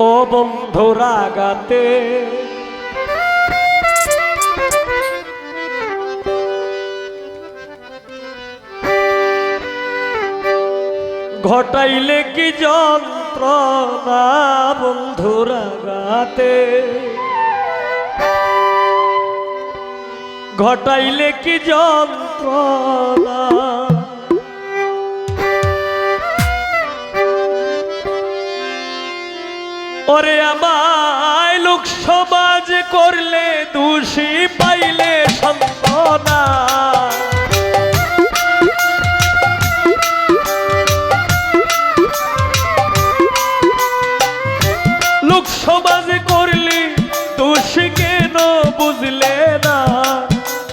ও বন্ধুরা গাতে ঘটাইলে কি যন্ত্রণা বন্ধুরা গাতে ঘটাইলে কি যন্ত্রণা করলে দোষী পাইলে সম্পনা লোক করলে, দোষী কেন বুঝলে না?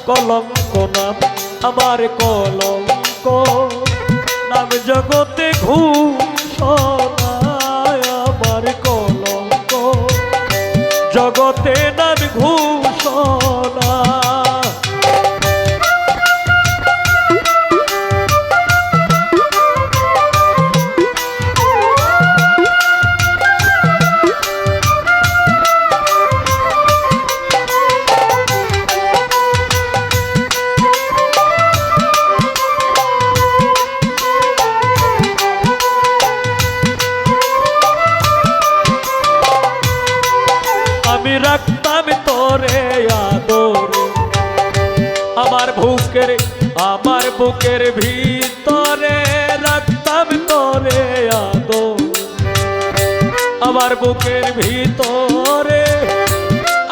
কলঙ্ক নাম, আমার কলঙ্ক। নাম জগতে ঘুষণায় জগতে নাম ঘুষণা তোরে আদরে। আমার বুকের আমার বুকের ভিতরে রাখতাম তোরে আদর। আমার বুকের ভিতরে,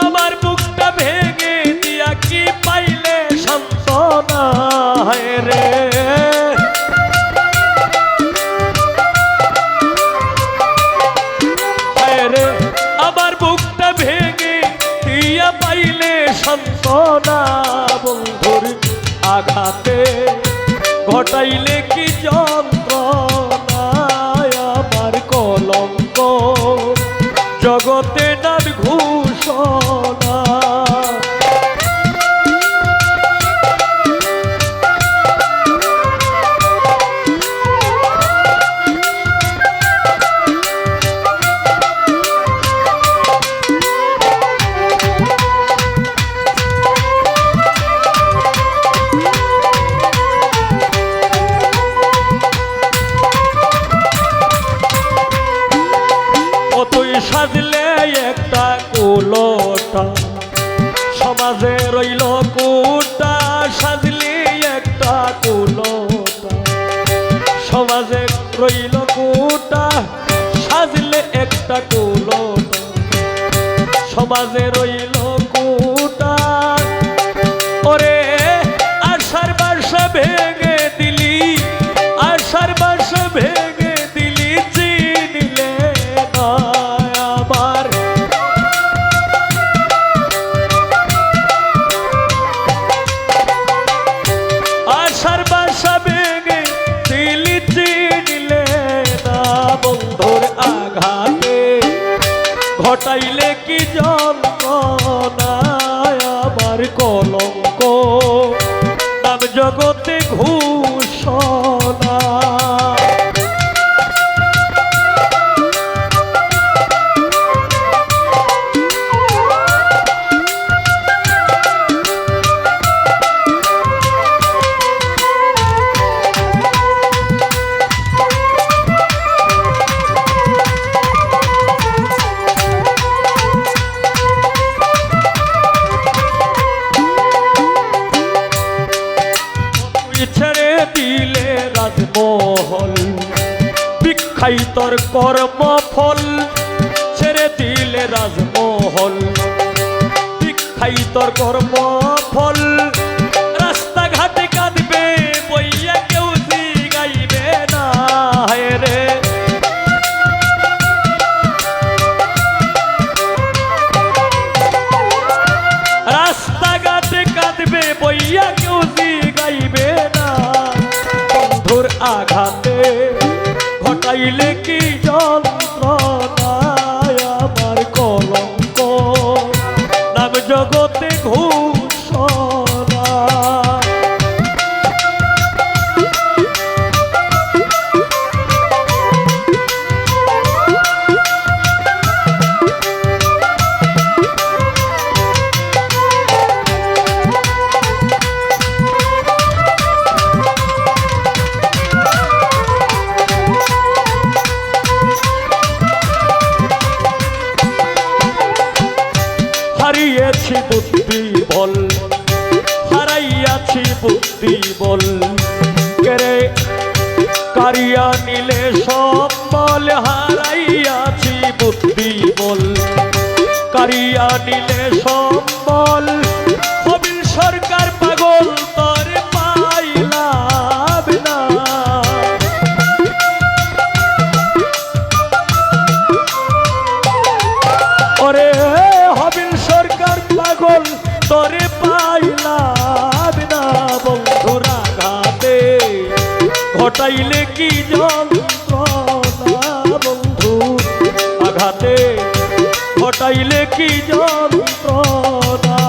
আমার বুকটা ভেঙে দিয়া কি পাইলে সান্ত্বনা রে? আমার ভেঙে দিয়া পাইলে সন্তনা বন্ধুর আঘাতে। ঘটাইলে কি যন্ত্রণায় আমার কলঙ্ক? জগতে নার ঘুষণা সাজলে একটা কুলোটা। সমাজে রইল কুটা, সাজলে একটা কুলোটা। সমাজে রইল কুটা, সাজলে একটা কুলোটা। সমাজে রইল ঘটাইলে কি যন্ত্রণায় আমার কলঙ্ক? জগতে দিলে রাজমহল বিখাই তোর কর্মফল ছেড়ে দিলে রাজমহল বিখাই তোর কর্মফল। ঘটাইলে হারাইয়াছি বুদ্ধি বল, হারাইয়াছি বুদ্ধি বল। কেরে কারিয়া নিলে সব বল, হারাইয়াছি বুদ্ধি বল। কারিয়া নিলে সব বল ঘটাইলে কি বন্ধু? আঘাতে ঘটাইলে কি যন্ত্রণা?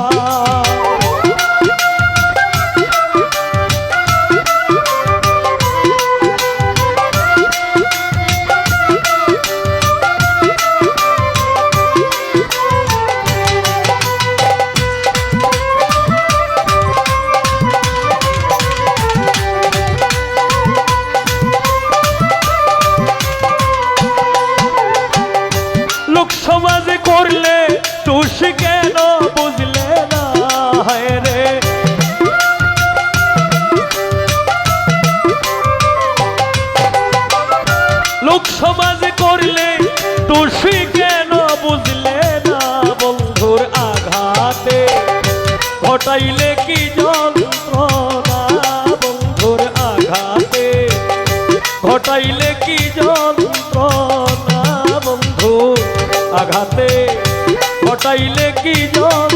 সমাজে করলে তুষি কেন বুঝলে না বন্ধুর আঘাতে? ঘটাইলে কি যন্ত্রণা বন্ধুর আঘাতে? ঘটাইলে কি যন্ত্রণা বন্ধু আঘাতে? ঘটাইলে কি যন্ত্রণা